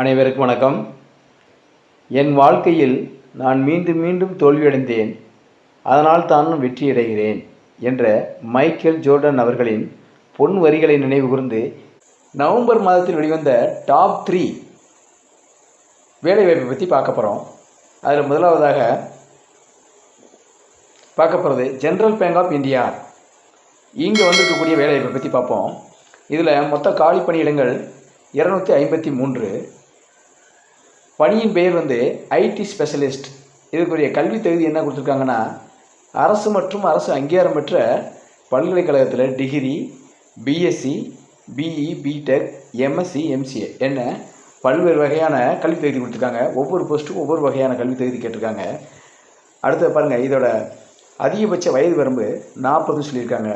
அனைவருக்கும் வணக்கம். என் வாழ்க்கையில் நான் மீண்டும் மீண்டும் தோல்வியடைந்தேன். அதனால் தான் வெற்றியடைகிறேன் என்ற மைக்கேல் ஜோர்டன் அவர்களின் பொன் வரிகளை நினைவுகூர்ந்து நவம்பர் மாதத்தில் வெளிவந்த டாப் த்ரீ வேலைவாய்ப்பை பற்றி பார்க்க போகிறோம் அதில் முதலாவதாக பார்க்க போகிறது ஜென்ரல் பேங்க் ஆஃப் இந்தியா இங்கே வந்திருக்கக்கூடிய வேலைவாய்ப்பை பற்றி பார்ப்போம். இதில் மொத்த காலி பணியிடங்கள் இரநூத்தி ஐம்பத்தி மூன்று பணியின் பெயர் வந்து ஐடி ஸ்பெஷலிஸ்ட். இதுக்குரிய கல்வி தகுதி என்ன கொடுத்துருக்காங்கன்னா அரசு மற்றும் அரசு அங்கீகாரம் பெற்ற பல்கலைக்கழகத்தில் degree BSc BE BTech MSc MCA என்ன பல்வேறு வகையான கல்வி தகுதி கொடுத்துருக்காங்க. ஒவ்வொரு போஸ்ட்டுக்கும் ஒவ்வொரு வகையான கல்வி தகுதி கேட்டிருக்காங்க. அடுத்து பாருங்கள் இதோட அதிகபட்ச வயது வரம்பு நாற்பதுன்னு சொல்லியிருக்காங்க.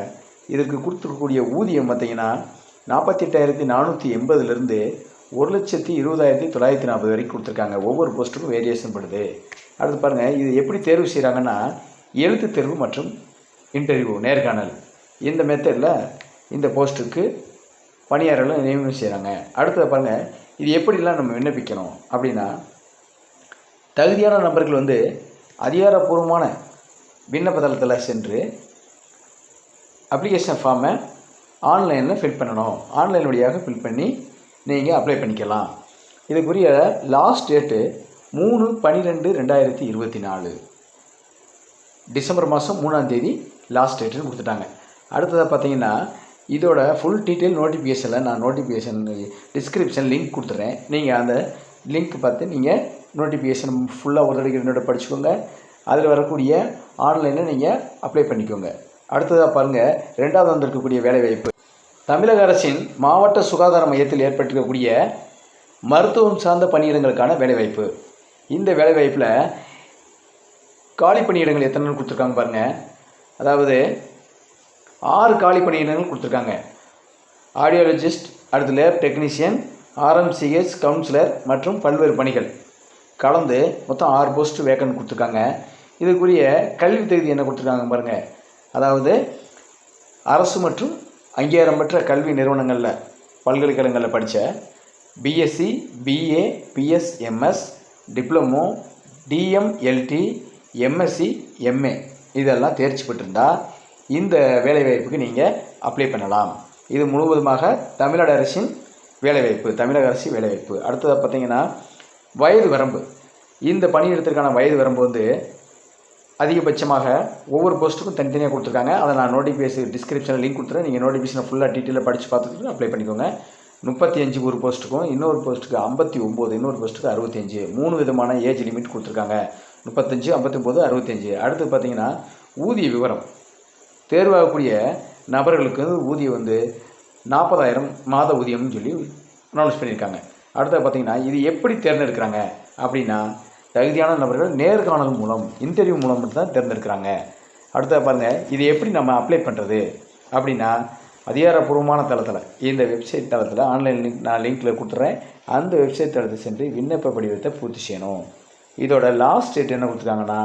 இதற்கு கொடுத்துருக்கக்கூடிய ஊதியம் பார்த்தீங்கன்னா நாற்பத்தெட்டாயிரத்தி நானூற்றி எண்பதுலேருந்து ஒரு லட்சத்தி இருபதாயிரத்தி தொள்ளாயிரத்தி நாற்பது வரைக்கும் கொடுத்துருக்காங்க. ஒவ்வொரு போஸ்ட்டுக்கும் வேரியேஷன் படுது. அடுத்து பாருங்கள் இது எப்படி தேர்வு செய்கிறாங்கன்னா எழுத்து தேர்வு மற்றும் இன்டர்வியூ நேர்காணல். இந்த மெத்தடில் இந்த போஸ்ட்டுக்கு பணியாளர்களை நியமனம் செய்கிறாங்க அடுத்தது பாருங்கள் இது எப்படிலாம் நம்ம விண்ணப்பிக்கணும் அப்படின்னா தகுதியான நபர்கள் வந்து அதிகாரப்பூர்வமான விண்ணப்ப தளத்தில் சென்று அப்ளிகேஷன் ஃபார்மை ஆன்லைனில் ஃபில் பண்ணணும். ஆன்லைன் வழியாக ஃபில் பண்ணி நீங்கள் அப்ளை பண்ணிக்கலாம். இதுக்குரிய லாஸ்ட் டேட்டு மூணு பன்னிரெண்டு ரெண்டாயிரத்தி இருபத்தி நாலு. டிசம்பர் மாதம் மூணாம் தேதி லாஸ்ட் டேட்டுன்னு கொடுத்துட்டாங்க. அடுத்ததாக பார்த்தீங்கன்னா இதோட ஃபுல் டீட்டெயில் நோட்டிஃபிகேஷனில் நான் நோட்டிஃபிகேஷன் டிஸ்கிரிப்ஷன் லிங்க் கொடுத்துட்றேன் நீங்கள் அந்த லிங்க் பார்த்து நீங்கள் நோட்டிஃபிகேஷன் ஃபுல்லாக ஒரு தடவை என்னோட படிச்சுக்கோங்க. அதில் வரக்கூடிய ஆன்லைனில் நீங்கள் அப்ளை பண்ணிக்கோங்க. அடுத்ததாக பாருங்கள் ரெண்டாவது வந்திருக்கக்கூடிய வேலைவாய்ப்பு. தமிழக அரசின் மாவட்ட சுகாதார மையத்தில் ஏற்பட்டிருக்கக்கூடிய மருத்துவம் சார்ந்த பணியிடங்களுக்கான வேலைவாய்ப்பு. இந்த வேலைவாய்ப்பில் காலி பணியிடங்கள் எத்தனை கொடுத்துருக்காங்க பாருங்கள் அதாவது ஆறு காலி பணியிடங்கள் கொடுத்துருக்காங்க. ஆடியாலஜிஸ்ட் அடுத்து லேப் டெக்னீஷியன் ஆர்எம்சிஎஸ் கவுன்சிலர் மற்றும் பல்வேறு பணிகள். கலந்து மொத்தம் ஆறு போஸ்ட் வேக்கன் கொடுத்துருக்காங்க. இதுக்குரிய கல்வி தகுதி என்ன கொடுத்துருக்காங்க பாருங்கள் அதாவது அரசு மற்றும் அங்கீகாரம் பெற்ற கல்வி நிறுவனங்களில் பல்கலைக்கழகங்களில் படித்த BSc BA BSMS diploma DMLT MSc MA இதெல்லாம் தேர்ச்சி பெற்றிருந்தா இந்த வேலைவாய்ப்புக்கு நீங்கள் அப்ளை பண்ணலாம். இது முழுவதுமாக தமிழ்நாடு அரசின் வேலைவாய்ப்பு தமிழக அரசு வேலைவாய்ப்பு. அடுத்ததாக பார்த்தீங்கன்னா வயது வரம்பு. இந்த பணியிடத்திற்கான வயது வரம்பு வந்து அதிகபட்சமாக ஒவ்வொரு போஸ்ட்டுக்கும் தனித்தனியாக கொடுத்துருக்காங்க. அதை நான் நோட்டிஃபிகேஷன் டிஸ்கிரிப்ஷனில் லிங்க் கொடுத்துறேன். நீங்கள் நோட்டிஃபிகேஷனை ஃபுல்லாக டீட்டெயிலாக படித்து பார்த்துட்டு அப்ளை பண்ணிக்கோங்க. முப்பத்தி அஞ்சு ஒரு போஸ்ட்டுக்கும் இன்னொரு போஸ்ட்டுக்கு ஐம்பத்தி ஒம்பது இன்னொரு போஸ்ட்டுக்கு அறுபத்தஞ்சு மூணு விதமான ஏஜ் லிமிட் கொடுத்துருக்காங்க. முப்பத்தஞ்சு ஐம்பத்தொம்போது அறுபத்தஞ்சு அடுத்து பார்த்தீங்கன்னா ஊதிய விவரம். தேர்வாகக்கூடிய நபர்களுக்கு ஊதியம் வந்து நாற்பதாயிரம் மாத ஊதியம்னு சொல்லி அனௌன்ஸ் பண்ணியிருக்காங்க. அடுத்தது பார்த்தீங்கன்னா இது எப்படி தேர்ந்தெடுக்கிறாங்க அப்படின்னா தகுதியான நபர்கள் நேர்காணல் மூலம் இன்டர்வியூ மூலம் மட்டும்தான் தேர்ந்தெடுக்கிறாங்க. அடுத்த பாருங்கள் இது எப்படி நம்ம அப்ளை பண்ணுறது அப்படின்னா அதிகாரப்பூர்வமான தளத்தில் இந்த வெப்சைட் தளத்தில் ஆன்லைன் லிங்க் நான் லிங்க்கில் கொடுத்துட்றேன் அந்த வெப்சைட் தளத்தை சென்று விண்ணப்ப படிவத்தை பூர்த்தி செய்யணும். இதோட லாஸ்ட் டேட் என்ன கொடுத்துருக்காங்கன்னா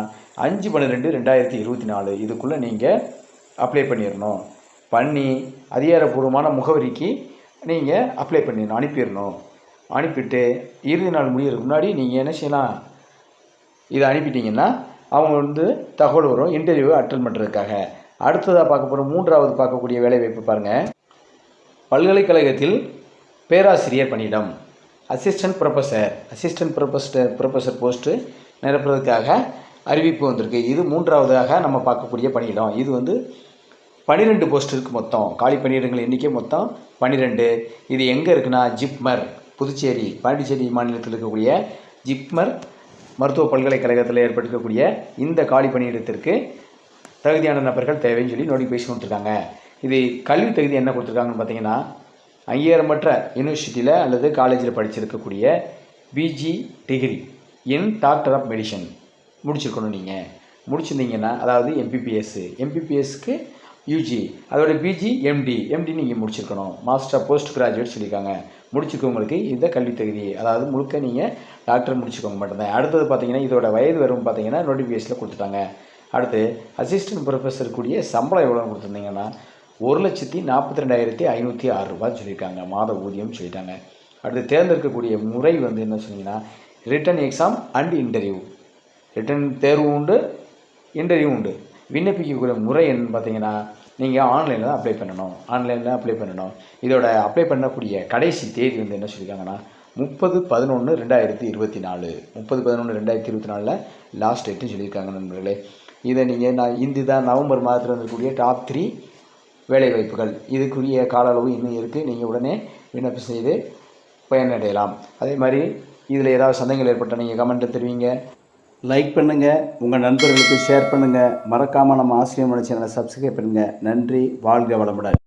அஞ்சு பன்னிரெண்டு ரெண்டாயிரத்தி இருபத்தி நாலு. இதுக்குள்ளே நீங்கள் அப்ளை பண்ணிடணும் பண்ணி அதிகாரப்பூர்வமான முகவரிக்கு நீங்கள் அப்ளை பண்ணிடணும் அனுப்பிடணும் அனுப்பிட்டு இறுதி நாள் முடியறதுக்கு முன்னாடி நீங்கள் என்ன செய்யலாம்? இதை அனுப்பிட்டீங்கன்னா அவங்க வந்து தகவல் வரும் இன்டர்வியூ அட்டன் பண்ணுறதுக்காக அடுத்ததாக பார்க்க போகிற மூன்றாவது பார்க்கக்கூடிய வேலைவாய்ப்பு பாருங்கள் பல்கலைக்கழகத்தில் பேராசிரியர் பணியிடம். Assistant professor assistant professor professor post நிரப்புறதுக்காக அறிவிப்பு வந்திருக்கு. இது மூன்றாவதாக நம்ம பார்க்கக்கூடிய பணியிடம். இது வந்து பன்னிரெண்டு போஸ்ட் இருக்குது மொத்தம். காலி பணியிடங்கள் எண்ணிக்கை மொத்தம் பன்னிரெண்டு இது எங்கே இருக்குன்னா ஜிப்மர் புதுச்சேரி பாண்டிச்சேரி மாநிலத்தில் இருக்கக்கூடிய ஜிப்மர் மருத்துவ பல்கலைக்கழகத்தில் ஏற்பட்டிருக்கக்கூடிய இந்த காலி பணியிடத்திற்கு தகுதியான நபர்கள் தேவைன்னு சொல்லி நோட்டிஃபிகேஷன் கொடுத்துருக்காங்க. இது கல்வி தகுதி என்ன கொடுத்துருக்காங்கன்னு பார்த்தீங்கன்னா அங்கீகாரமற்ற யூனிவர்சிட்டியில் அல்லது காலேஜில் படிச்சிருக்கக்கூடிய PG degree in doctor of medicine முடிச்சிருக்கணும் நீங்கள் முடிச்சிருந்தீங்கன்னா அதாவது எம்பிபிஎஸ்ஸு எம்பிபிஎஸ்க்கு யூஜி அதோட பிஜி எம்டி எம்டி நீங்கள் முடிச்சிருக்கணும். மாஸ்டர் போஸ்ட் கிராஜுவேட் சொல்லியிருக்காங்க. முடிச்சுக்கவங்களுக்கு இந்த கல்வி தகுதி அதாவது முழுக்க நீங்கள் டாக்டர் முடிச்சுக்கோங்க மட்டும்தான். அடுத்தது பார்த்தீங்கன்னா இதோட வயது வரும் பார்த்தீங்கன்னா நோட்டிஃபிகேஷனில் கொடுத்துட்டாங்க. அடுத்து அசிஸ்டன்ட் ப்ரொஃபஸர் கூடிய சம்பளம் எவ்வளோன்னு கொடுத்துருந்தீங்கன்னா ஒரு லட்சத்தி நாற்பத்தி ரெண்டாயிரத்தி ஐநூற்றி ஆறு ரூபா சொல்லியிருக்காங்க. மாத ஊதியம் சொல்லிட்டாங்க. அடுத்து தேர்ந்தெடுக்கக்கூடிய முறை வந்து என்ன சொன்னீங்கன்னா written exam and interview written தேர்வு உண்டு இன்டர்வியூ உண்டு. விண்ணப்பிக்கக்கூடிய முறை என்னன்னு பார்த்தீங்கன்னா நீங்கள் ஆன்லைனில் தான் அப்ளை பண்ணணும். ஆன்லைனில் அப்ளை பண்ணணும். இதோட அப்ளை பண்ணக்கூடிய கடைசி தேதி வந்து என்ன சொல்லியிருக்காங்கன்னா முப்பது பதினொன்று ரெண்டாயிரத்தி இருபத்தி நாலு. முப்பது பதினொன்று ரெண்டாயிரத்தி இருபத்தி நாலில் லாஸ்ட் டேட்டுன்னு சொல்லியிருக்காங்க நண்பர்களே. இதை நீங்கள் நான் இந்த தான் நவம்பர் மாதத்தில் இருக்கக்கூடிய டாப் த்ரீ வேலைவாய்ப்புகள். இதுக்குரிய கால அளவு இன்னும் இருக்குது நீங்கள் உடனே விண்ணப்பம் செய்து பயனடையலாம். அதே மாதிரி இதில் ஏதாவது சந்தேகங்கள் ஏற்பட்டால் நீங்கள் கமெண்ட்டில் தெரிவிங்க. லைக் பண்ணுங்கள் உங்கள் நண்பர்களுக்கு ஷேர் பண்ணுங்கள் மறக்காமல் நம்ம ஆசிரியர் சேனலை சப்ஸ்கிரைப் பண்ணுங்கள் நன்றி வாழ்க வளமுடன்.